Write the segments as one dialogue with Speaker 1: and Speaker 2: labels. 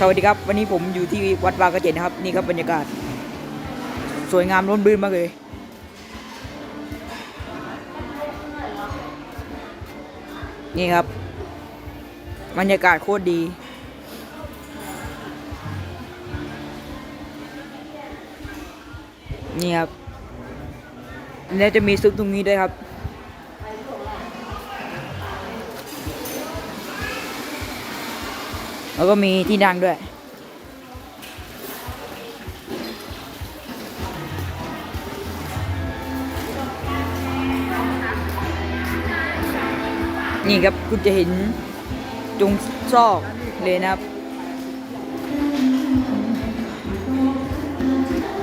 Speaker 1: สวัสดีครับ วันนี้ผมอยู่ที่วัดบางกระเจ็ดนะครับ นี่ครับบรรยากาศ สวยงามร่มรื่นมากเลย นี่ครับ บรรยากาศโคตรดี นี่ครับแล้วจะมีซุปตรงนี้ด้วยครับ แล้วก็มีที่นั่งด้วย นี่ครับคุณจะเห็นจงซอกเลยนะครับ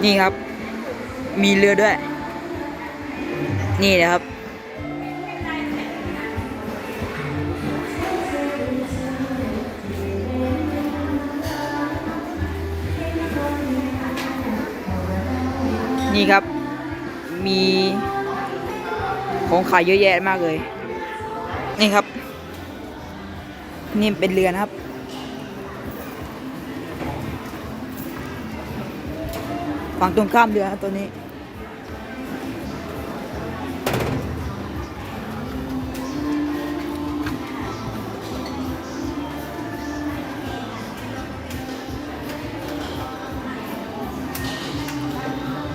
Speaker 1: นี่ครับ มีเรือด้วย นี่นะครับ นี่ครับ มีของขายเยอะแยะมากเลย นี่ครับ นี่เป็นเรือนะครับ ฝั่งตรงข้ามเรือนะตัวนี้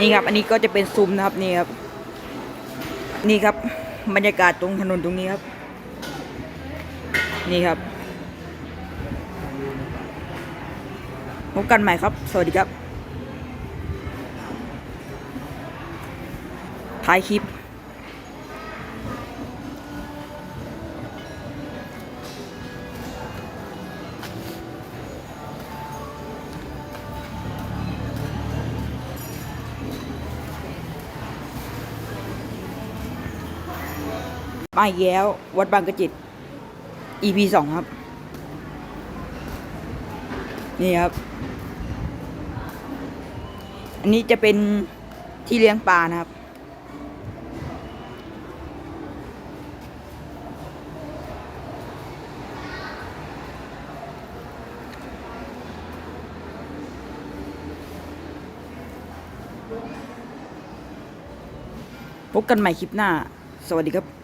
Speaker 1: นี่ครับ อันนี้ก็จะเป็นซุ้มนะครับนี่ครับ นี่ครับบรรยากาศตรงถนนตรงนี้ครับ นี่ครับพบกันใหม่ครับ สวัสดีครับ ท้ายคลิป มาอีกแล้ว วัดบางกระจิต EP สองครับ นี่ครับ อันนี้จะเป็นที่เลี้ยงปลานะครับ พบกันใหม่คลิปหน้า สวัสดีครับ